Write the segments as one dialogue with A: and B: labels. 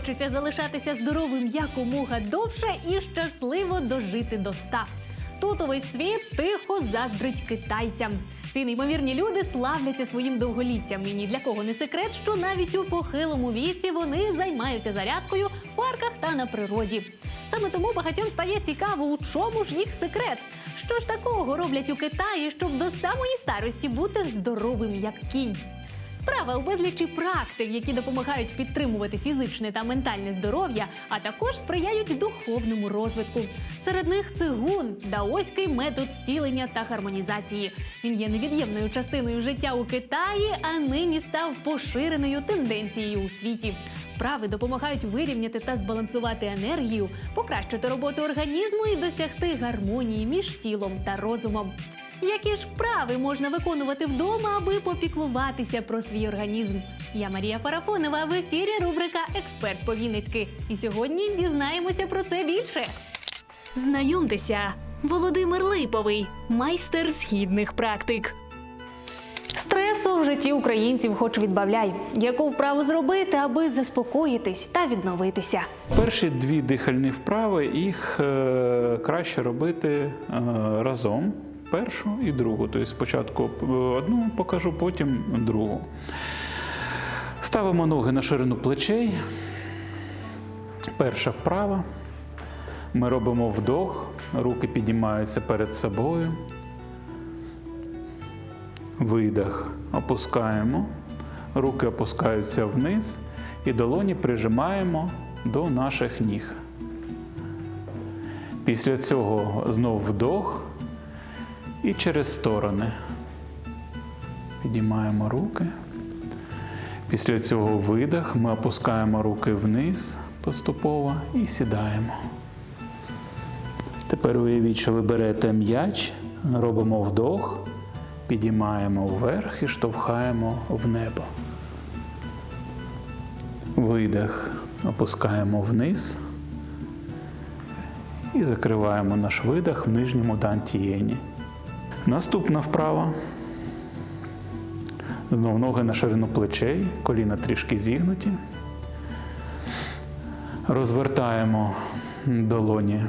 A: хочеться залишатися здоровим якомога довше і щасливо дожити до ста. Тут увесь світ тихо заздрить китайцям. Ці неймовірні люди славляться своїм довголіттям. І ні для кого не секрет, що навіть у похилому віці вони займаються зарядкою в парках та на природі. Саме тому багатьом стає цікаво, у чому ж їх секрет. Що ж такого роблять у Китаї, щоб до самої старості бути здоровим як кінь? Справа у безлічі практик, які допомагають підтримувати фізичне та ментальне здоров'я, а також сприяють духовному розвитку. Серед них цигун, даоський метод зцілення та гармонізації. Він є невід'ємною частиною життя у Китаї, а нині став поширеною тенденцією у світі. Вправи допомагають вирівняти та збалансувати енергію, покращити роботу організму і досягти гармонії між тілом та розумом. Які ж вправи можна виконувати вдома, аби попіклуватися про свій організм? Я Марія Фарафонова в ефірі рубрика Експерт по Вінницьки. І сьогодні дізнаємося про це більше. Знайомтеся, Володимир Липовий, майстер східних практик. Стресу в житті українців хоч відбавляй. Яку вправу зробити, аби заспокоїтись та відновитися?
B: Перші дві дихальні вправи їх е, краще робити е, разом. Першу і другу. Тобто спочатку одну покажу, потім другу. Ставимо ноги на ширину плечей. Перша вправа. Ми робимо вдох, руки піднімаються перед собою. Видих. Опускаємо. Руки опускаються вниз і долоні прижимаємо до наших ніг. Після цього знов вдох і через сторони. Підіймаємо руки. Після цього видих ми опускаємо руки вниз поступово і сідаємо. Тепер уявіть, що ви берете м'яч, робимо вдох, підіймаємо вверх і штовхаємо в небо. Видих, опускаємо вниз і закриваємо наш видих в нижньому дантієні. Наступна вправа. Знову ноги на ширину плечей, коліна трішки зігнуті. Розвертаємо долоні,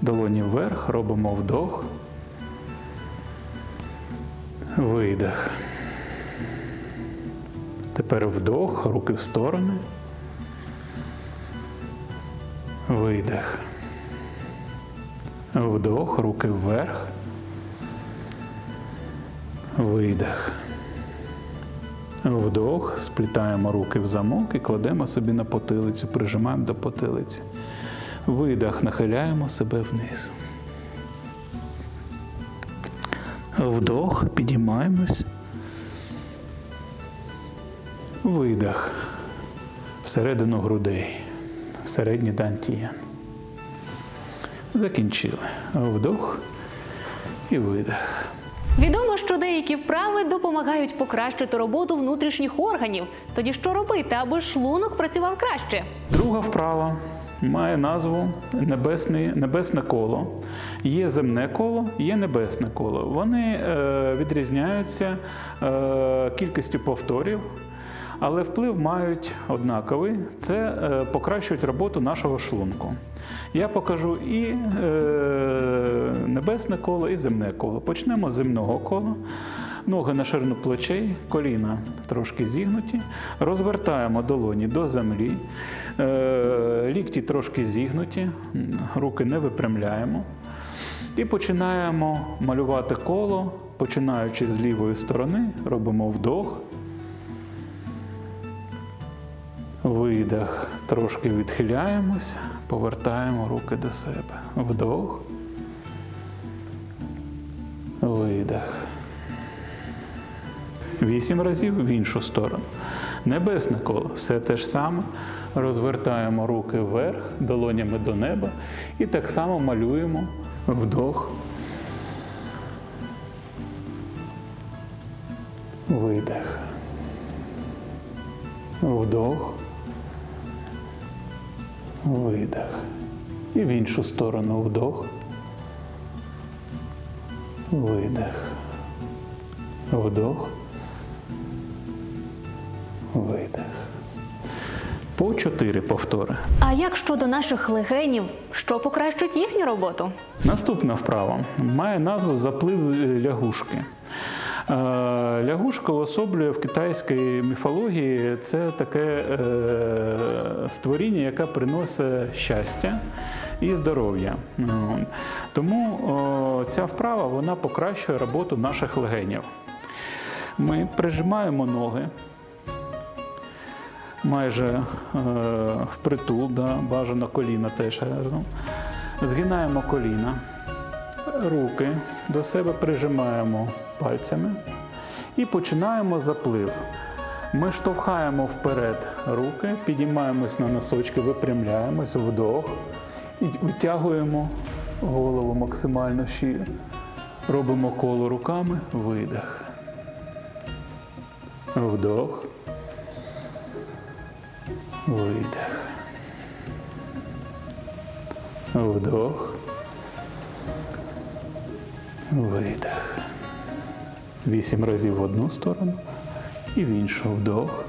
B: долоні вверх, робимо вдох, видих. Тепер вдох, руки в сторони. Видих. Вдох, руки вверх. Видих. Вдох, сплітаємо руки в замок і кладемо собі на потилицю, прижимаємо до потилиці. Видих, нахиляємо себе вниз. Вдох, підіймаємось. Видих. Всередину грудей. В середній дантіян. Закінчили. Вдох і видих.
A: Відомо, що деякі вправи допомагають покращити роботу внутрішніх органів. Тоді що робити, аби шлунок працював краще?
B: Друга вправа має назву небесне, небесне коло. Є земне коло, є небесне коло. Вони е, відрізняються е, кількістю повторів, але вплив мають однаковий. Це е, покращують роботу нашого шлунку. Я покажу і е, небесне коло, і земне коло. Почнемо з земного кола. Ноги на ширину плечей, коліна трошки зігнуті. Розвертаємо долоні до землі, е, лікті трошки зігнуті, руки не випрямляємо. І починаємо малювати коло, починаючи з лівої сторони, робимо вдох. Видих. Трошки відхиляємось, повертаємо руки до себе. Вдох. Видих. Вісім разів в іншу сторону. Небесне коло все те ж саме. Розвертаємо руки вверх, долонями до неба і так само малюємо вдох. Видих. Вдох. Видих. І в іншу сторону вдох. Видих. Вдох. Видих. по 4 повтори.
A: А як щодо наших легенів, що покращить їхню роботу?
B: Наступна вправа має назву заплив лягушки. Е, Лягушка уособлює в китайській міфології це таке е, створіння, яке приносить щастя і здоров'я. Ну, Тому ця вправа вона покращує роботу наших легенів. Ми прижимаємо ноги майже е, впритул, да, бажано коліна теж гарно. Згинаємо коліна, руки до себе прижимаємо пальцями і починаємо заплив. Ми штовхаємо вперед руки, підіймаємось на носочки, випрямляємось, вдох і витягуємо голову максимально шию. Робимо коло руками, видих. Вдох. Видих. Вдох. Видих. Вісім разів в одну сторону і в іншу вдох.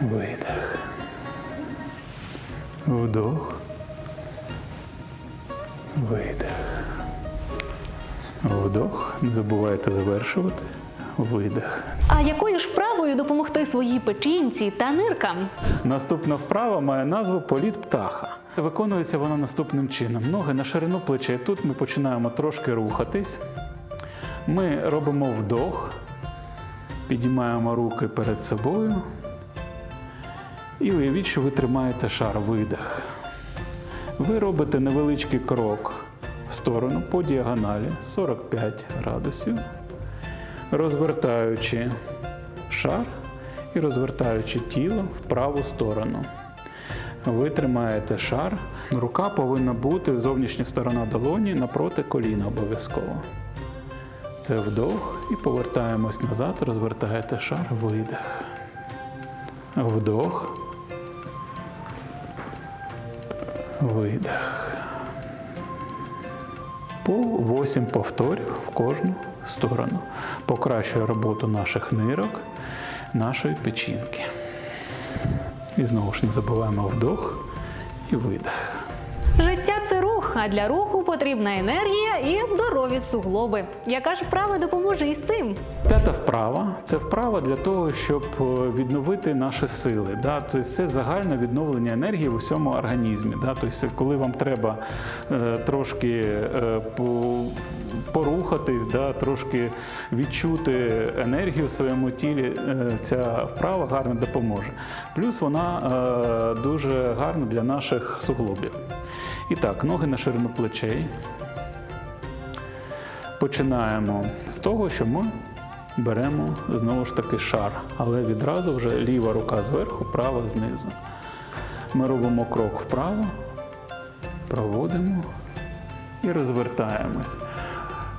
B: Видих. Вдох. Видих. Вдох. Не забувайте завершувати. Видих.
A: А якою ж вправою допомогти своїй печінці та ниркам?
B: Наступна вправа має назву політ птаха. Виконується вона наступним чином: ноги на ширину плечей. Тут ми починаємо трошки рухатись. Ми робимо вдох, підіймаємо руки перед собою. І уявіть, що ви тримаєте шар видих. Ви робите невеличкий крок в сторону по діагоналі 45 градусів, розвертаючи шар і розвертаючи тіло в праву сторону. Ви тримаєте шар. Рука повинна бути зовнішня сторона долоні напроти коліна обов'язково. Це вдох і повертаємось назад, розвертаєте шар, видих. Вдох. Видих. По 8 повторів в кожну сторону. Покращує роботу наших нирок, нашої печінки. І знову ж не забуваємо вдох і видих.
A: Життя це рух, а для руху потрібна енергія і здорові суглоби. Яка ж вправа допоможе із цим?
B: П'ята вправа це вправа для того, щоб е, відновити наші сили. Да? Тобто це загальне відновлення енергії в усьому організмі. Да? Тобто, коли вам треба е, трошки е, по- порухатись, да? трошки відчути енергію в своєму тілі, ця вправа гарно допоможе. Плюс вона дуже гарна для наших суглобів. І так, ноги на ширину плечей. Починаємо з того, що ми беремо знову ж таки шар, але відразу вже ліва рука зверху, права знизу. Ми робимо крок вправо, проводимо і розвертаємось.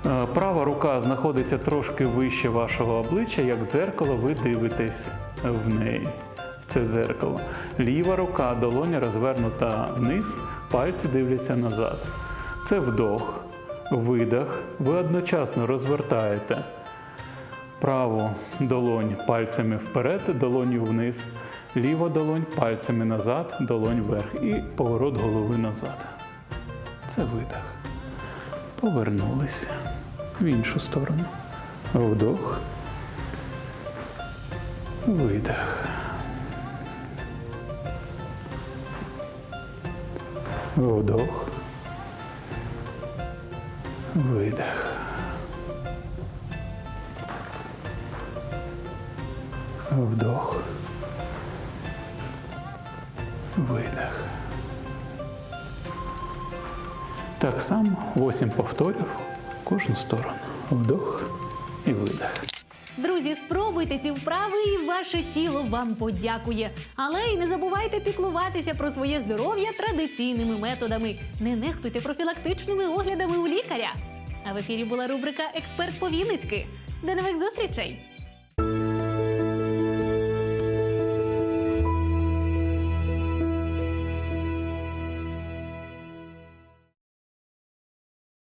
B: Е, Права рука знаходиться трошки вище вашого обличчя, як дзеркало, ви дивитесь в неї. Це дзеркало. Ліва рука, долоня розвернута вниз, пальці дивляться назад. Це вдох, видих. Ви одночасно розвертаєте праву долонь пальцями вперед, долоню вниз, ліва долонь пальцями назад, долонь вверх і поворот голови назад. Це видих. Повернулися в іншу сторону. Вдох. Видих. Вдох. Видих. Вдох. Видих. Так само 8 повторів в кожну сторону. Вдох і видих.
A: Друзі, спробуйте ці вправи, і ваше тіло вам подякує. Але й не забувайте піклуватися про своє здоров'я традиційними методами. Не нехтуйте профілактичними оглядами у лікаря. А в ефірі була рубрика Експерт по Вінницьки. До нових зустрічей!